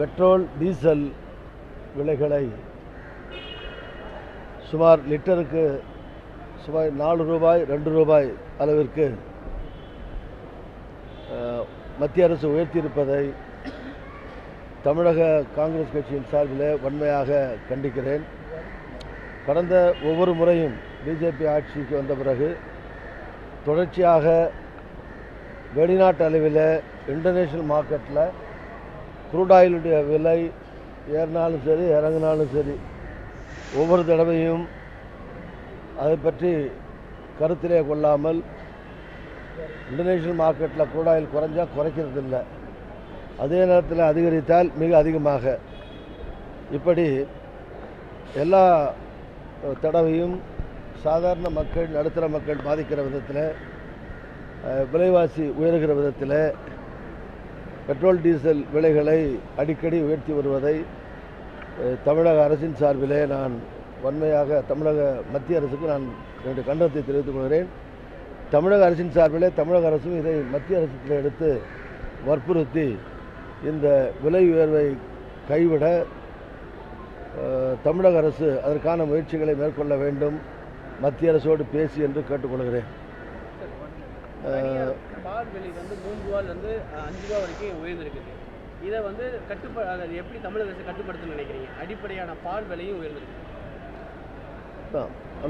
Petrol diesel விலைகளை சுமார் லிட்டருக்கு சுமார் நாலு ரூபாய் ரெண்டு ரூபாய் அளவிற்கு மத்திய அரசு உயர்த்தியிருப்பதை தமிழக காங்கிரஸ் கட்சியின் சார்பில் வன்மையாக கண்டிக்கிறேன். கடந்த ஒவ்வொரு முறையும் பிஜேபி ஆட்சிக்கு வந்த பிறகு தொடர்ச்சியாக வெளிநாட்டு அளவில் இன்டர்நேஷ்னல் மார்க்கெட்டில் க்ரூட் ஆயிலுடைய விலை ஏறினாலும் சரி இறங்கினாலும் சரி ஒவ்வொரு தடவையும் அதை பற்றி கருத்திலே கொள்ளாமல் இன்டர்நேஷ்னல் மார்க்கெட்டில் க்ரூட் ஆயில் குறைஞ்சா குறைக்கிறது இல்லை அதே நேரத்தில் அதிகரித்தால் மிக அதிகமாக. இப்படி எல்லா தடவையும் சாதாரண மக்கள் நடுத்தர மக்கள் பாதிக்கிற விதத்தில் விலைவாசி உயர்கிற விதத்தில் பெட்ரோல் டீசல் விலைகளை அடிக்கடி உயர்த்தி வருவதை தமிழக அரசின் சார்பிலே நான் வன்மையாக தமிழக மத்திய அரசுக்கு நான் என்னுடைய கண்டனத்தை தெரிவித்துக் கொள்கிறேன். தமிழக அரசின் சார்பிலே தமிழக அரசும் இதை மத்திய அரசுக்கு எடுத்து வற்புறுத்தி இந்த விலை உயர்வை கைவிட தமிழக அரசு அதற்கான முயற்சிகளை மேற்கொள்ள வேண்டும். மத்திய அரசோடு பேசி என்று கேட்டுக்கொள்கிறேன். பால் விலை வந்து மூணு ரூபாலேருந்து அஞ்சு ரூபா வரைக்கும் உயர்ந்திருக்குது. இதை வந்து கட்டுப்ப அதை எப்படி தமிழக அரசு கட்டுப்படுத்தணும்னு நினைக்கிறீங்க? அடிப்படையான பால் விலையும் உயர்ந்திருக்கு.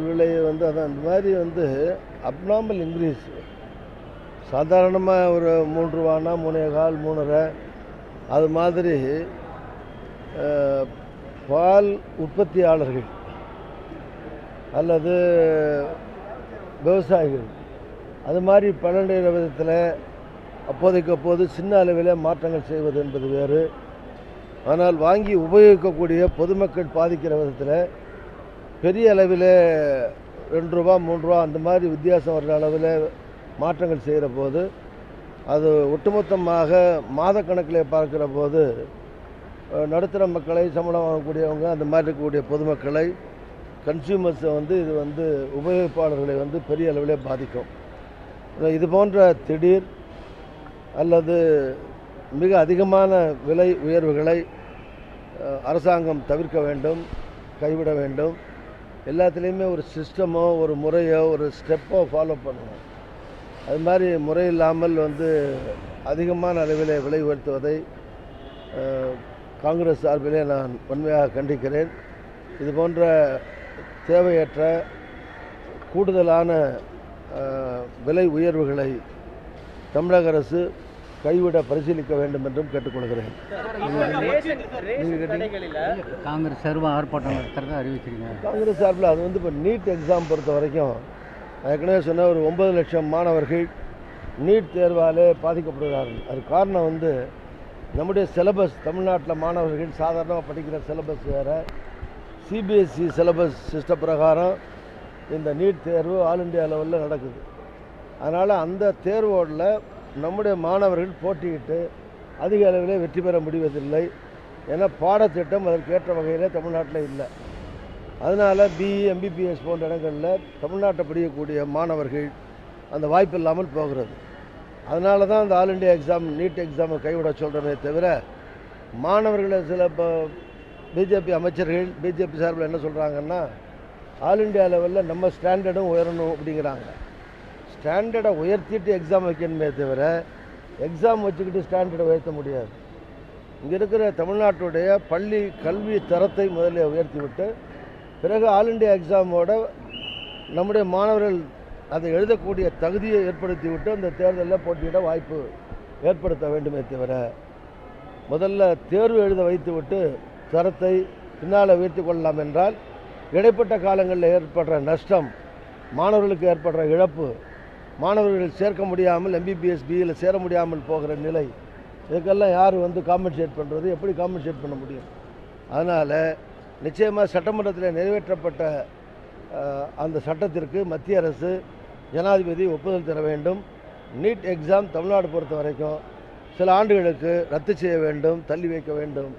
விலை வந்து அதான் இந்த மாதிரி வந்து அப்நார்மல் இன்க்ரீஸ் சாதாரணமாக ஒரு மூன்று ரூபானா மூணே கால் மூணரை. அது மாதிரி பால் உற்பத்தியாளர்கள் அல்லது விவசாயிகள் அது மாதிரி பன்னெண்டு விதத்தில் அப்போதைக்கு அப்போது சின்ன அளவில் மாற்றங்கள் செய்வது என்பது வேறு. ஆனால் வாங்கி உபயோகிக்கக்கூடிய பொதுமக்கள் பாதிக்கிற விதத்தில் பெரிய அளவில் ரெண்டு ரூபா மூணு ரூபா அந்த மாதிரி வித்தியாசம் வர்ற அளவில் மாற்றங்கள் செய்கிற போது அது ஒட்டுமொத்தமாக மாதக்கணக்கில் பார்க்கிற போது நடுத்தர மக்களை சம்பளம் வாங்கக்கூடியவங்க அந்த மாதிரி இருக்கக்கூடிய பொதுமக்களை கன்சியூமர்ஸை வந்து இது வந்து உபயோகிப்பாளர்களை வந்து பெரிய அளவில் பாதிக்கும். இது போன்ற திடீர் அல்லது மிக அதிகமான விலை உயர்வுகளை அரசாங்கம் தவிர்க்க வேண்டும் கைவிட வேண்டும். எல்லாத்துலேயுமே ஒரு சிஸ்டமோ ஒரு முறையோ ஒரு ஸ்டெப்போ ஃபாலோ பண்ணணும். அது மாதிரி முறை இல்லாமல் வந்து அதிகமான அளவில் விலை உயர்த்துவதை காங்கிரஸ் சார்பிலே நான் வன்மையாக கண்டிக்கிறேன். இது போன்ற தேவையற்ற கூடுதலான விலை உயர்வுகளை தமிழக அரசு கைவிட பரிசீலிக்க வேண்டும் என்றும் கேட்டுக்கொள்கிறேன். காங்கிரஸ் சர்வ ஆர்ப்பாட்டம் நடத்துறதா அறிவிச்சிருங்க காங்கிரஸ் சார்பில் அது வந்து இப்போ நீட் எக்ஸாம் பொறுத்த வரைக்கும் ஏற்கனவே சொன்ன ஒரு ஒன்பது லட்சம் மாணவர்கள் நீட் தேர்வாலே பாதிக்கப்படுகிறார்கள். அது காரணம் வந்து நம்முடைய சிலபஸ் தமிழ்நாட்டில் மாணவர்கள் சாதாரணமாக படிக்கிற சிலபஸ் வேறு சிபிஎஸ்சி சிலபஸ் சிஸ்டம் பிரகாரம் இந்த நீட் தேர்வு ஆல் இண்டியா லெவலில் நடக்குது. அதனால் அந்த தேர்வோடில் நம்முடைய மாணவர்கள் போட்டியிட்டு அதிக அளவிலே வெற்றி பெற முடிவதில்லை ஏன்னா பாடத்திட்டம் அதற்கேற்ற வகையில் தமிழ்நாட்டில் இல்லை. அதனால் பிஇ எம்பிபிஎஸ் போன்ற இடங்களில் தமிழ்நாட்டை படிக்கக்கூடிய மாணவர்கள் அந்த வாய்ப்பு இல்லாமல் போகிறது. அதனால தான் அந்த ஆல் இண்டியா எக்ஸாம் நீட் எக்ஸாமை கைவிட சொல்கிறமே தவிர மாணவர்களை சில இப்போ பிஜேபி அமைச்சர்கள் பிஜேபி சார்பில் என்ன சொல்கிறாங்கன்னா ஆல் இண்டியா லெவலில் நம்ம ஸ்டாண்டர்டும் உயரணும் அப்படிங்கிறாங்க. ஸ்டாண்டர்டை உயர்த்திட்டு எக்ஸாம் வைக்கணுமே தவிர எக்ஸாம் வச்சுக்கிட்டு ஸ்டாண்டர்டை உயர்த்த முடியாது. இங்கே இருக்கிற தமிழ்நாட்டுடைய பள்ளி கல்வி தரத்தை முதல்ல உயர்த்தி விட்டு பிறகு ஆல் இண்டியா எக்ஸாமோட நம்முடைய மாணவர்கள் அதை எழுதக்கூடிய தகுதியை ஏற்படுத்தி விட்டு அந்த தேர்தலில் போட்டியிட வாய்ப்பு ஏற்படுத்த வேண்டுமே தவிர முதல்ல தேர்வு எழுத வைத்துவிட்டு தரத்தை பின்னால் உயர்த்தி கொள்ளலாம் என்றால் இடைப்பட்ட காலங்களில் ஏற்படுற நஷ்டம் மாணவர்களுக்கு ஏற்படுற இழப்பு மாணவர்கள் சேர்க்க முடியாமல் எம்பிபிஎஸ் பியில் சேர முடியாமல் போகிற நிலை இதுக்கெல்லாம் யார் வந்து காம்பன்சேட் பண்ணுறது எப்படி காம்பன்சேட் பண்ண முடியும்? அதனால் நிச்சயமாக சட்டமன்றத்தில் நிறைவேற்றப்பட்ட அந்த சட்டத்திற்கு மத்திய அரசு ஜனாதிபதி ஒப்புதல் தர வேண்டும். நீட் எக்ஸாம் தமிழ்நாடு பொறுத்த வரைக்கும் சில ஆண்டுகளுக்கு ரத்து செய்ய வேண்டும் தள்ளி வைக்க வேண்டும்.